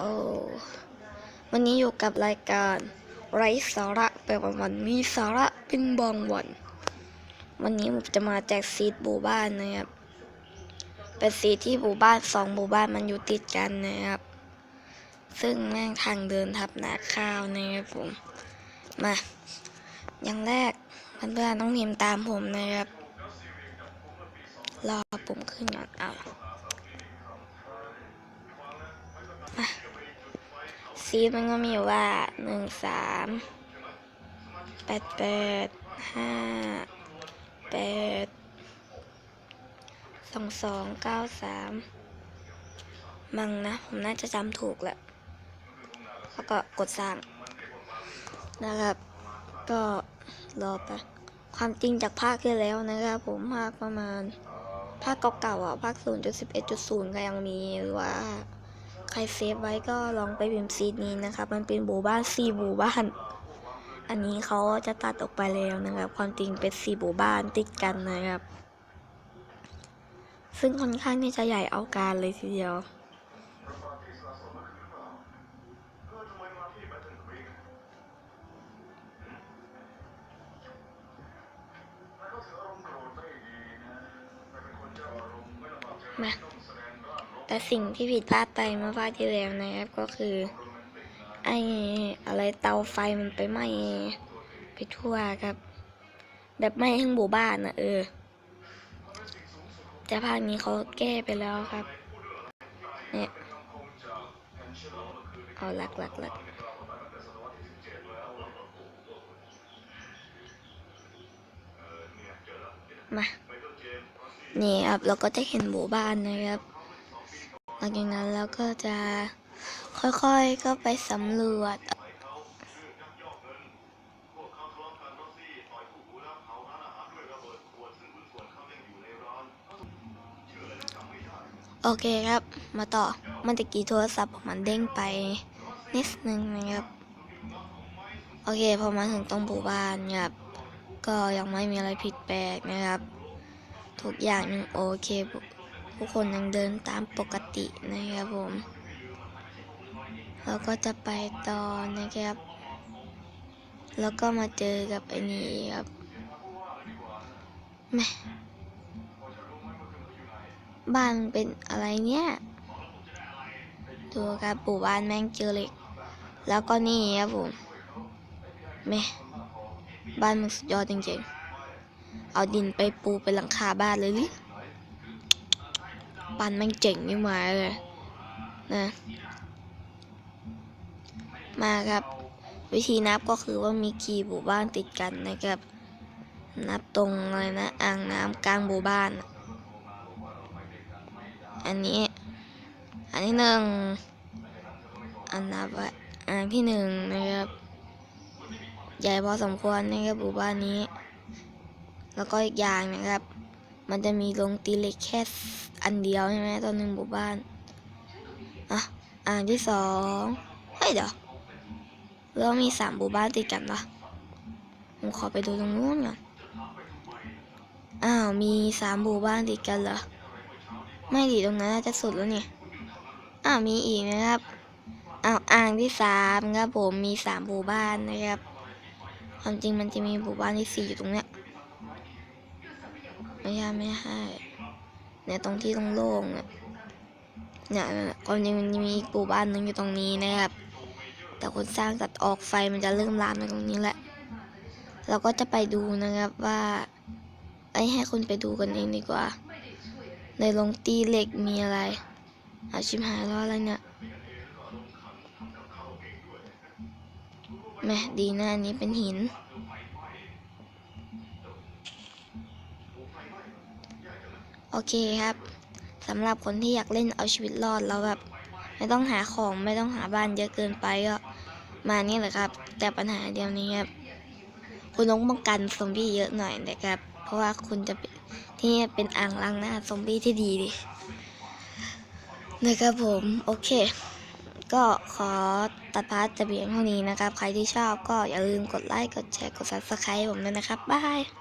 อวันนี้อยู่กับรายการไร้สาระแปลว่าวันมีสาระเป็นบางวัน วันนี้ผมจะมาแจกซีดหมู่บ้านนะครับ เป็นซีดที่หมู่บ้านสองหมู่บ้านมันอยู่ติดกันนะครับ ซึ่งแม่งทางเดินทับนาข้าวนะครับผม มา อย่างแรกเพื่อนๆต้องพิมพ์ตามผมนะครับ รอผมขึ้นก่อนเอา ซีมันก็มีว่าหนึ่งสามแปดแปดห้าแปดสองสองเก้าสามมังนะ ผมน่าจะจำถูกแหละแล้วก็กดสร้าง นะครับ ก็รอไปความจริงจากภาคที่แล้วนะครับผมภาคประมาณ ภาคเก่าๆอะ ภาค 0.11.0 ก็ยังมีหรือว่า ใครเซฟไว้ก็ลองไปพิมพ์ซีดนี้นะครับ มันเป็นหมู่บ้านสี่หมู่บ้าน อันนี้เขาจะตัดออกไปแล้วนะครับ ความจริงเป็นสี่หมู่บ้านติดกันนะครับ ซึ่งค่อนข้างที่จะใหญ่เอาการเลยทีเดียวมา แต่สิ่งที่ผิดพลาดไปเมื่อภาคที่แล้วนะครับก็คือไอ้อะไรเตาไฟมันไปไหม้ไปทั่วครับ แบบไหม้ทั้งหมู่บ้านนะเออ แต่ภาคนี้เขาแก้ไปแล้วครับ เนี่ย เอาหลักหลักหลักมา นี่ครับ เราก็จะเห็นหมู่บ้านนะครับ หลังจากนั้นเราก็จะค่อยๆก็ไปสำรวจโอเคครับ มาต่อ มันตะกี้โทรศัพท์มมันเด้งไปนิดนึงนะครับ โอเค พอมาถึงตรงหมู่บ้านครับ ก็ยังไม่มีอะไรผิดแปลกนะครับ ทุกอย่างยังโอเค พวกผู้คนยังเดินตามปกตินะครับผม เราก็จะไปต่อนะครับ แล้วก็มาเจอกับไอ้นี่ครับแม่บ้านมันเป็นอะไรเนี่ยดูครับปู่บ้านแม่งเจอเหล็ก แล้วก็นี่ครับผมแม่บ้านมันสุดยอดจริงๆ เอาดินไปปูเป็นหลังคาบ้านเลยหรือ ปันแม่งเจ๋งนี่มาเลยนะมาครับ วิธีนับก็คือว่ามีกี่หมู่บ้านติดกันนะครับ นับตรงอะไรนะอ่างน้ำกลางหมู่บ้าน อันนี้ อันที่หนึ่งอันนับอันที่หนึ่งนะครับ ใหญ่พอสมควรนะครับหมู่บ้านนี้ แล้วก็อีกอย่างนะครับ มันจะมีโรงตีเหล็กแค่อันเดียวใช่ไหมตอนหนึ่งหมู่บ้าน อะ อ่านที่สองเฮ้ยเดี๋ยวแล้วมีสามหมู่บ้านติดกันปะผมขอไปดูตรงนู้นก่อน อ้าว มีสามหมู่บ้านติดกันเหรอ ไม่ดีตรงนั้นน่าจะสุดแล้วนี่อ้าว มีอีกนะครับ อ้าว อ่างที่สามครับผม มีสามหมู่บ้านนะครับ ความจริงมันจะมีหมู่บ้านที่สี่อยู่ตรงเนี้ย ไม่ใช่ไม่ใช่เนี่ยตรงที่ตรงโล่งเนี่ยเนี่ยความจริงมันมีอีกหมู่บ้านหนึงอยู่ตรงนี้นะครับ แต่คนสร้างตัดออกไฟมันจะเริ่มลามในตรงนี้แหละ เราก็จะไปดูนะครับว่าไอ้ให้คุณไปดูกันเองดีกว่า ในโรงตีเหล็กมีอะไร อาชิมหายแล้วอะไรเนี่ยแม่ดีนะอันนี้เป็นหิน เคครับสำหรับคนที่อยากเล่นเอาชีวิตรอดแล้วแบบ ไม่ต้องหาของไม่ต้องหาบ้านเยอะเกินไปก็มานี่แหละครับ แต่ปัญหาเดียวนี้ครับคุณต้องป้องกันซอมบี้เยอะหน่อยนะครับ เพราะว่าคุณจะที่นี่เป็นอ่างล้างหน้าซอมบี้ที่ดีดินะครับผมโอเค ก็ขอตัดพาร์ทจะเพียงเท่านี้นะครับ ใครที่ชอบก็อย่าลืมกดไลค์กดแชร์กด subscribe ผมด้วยนะครับบาย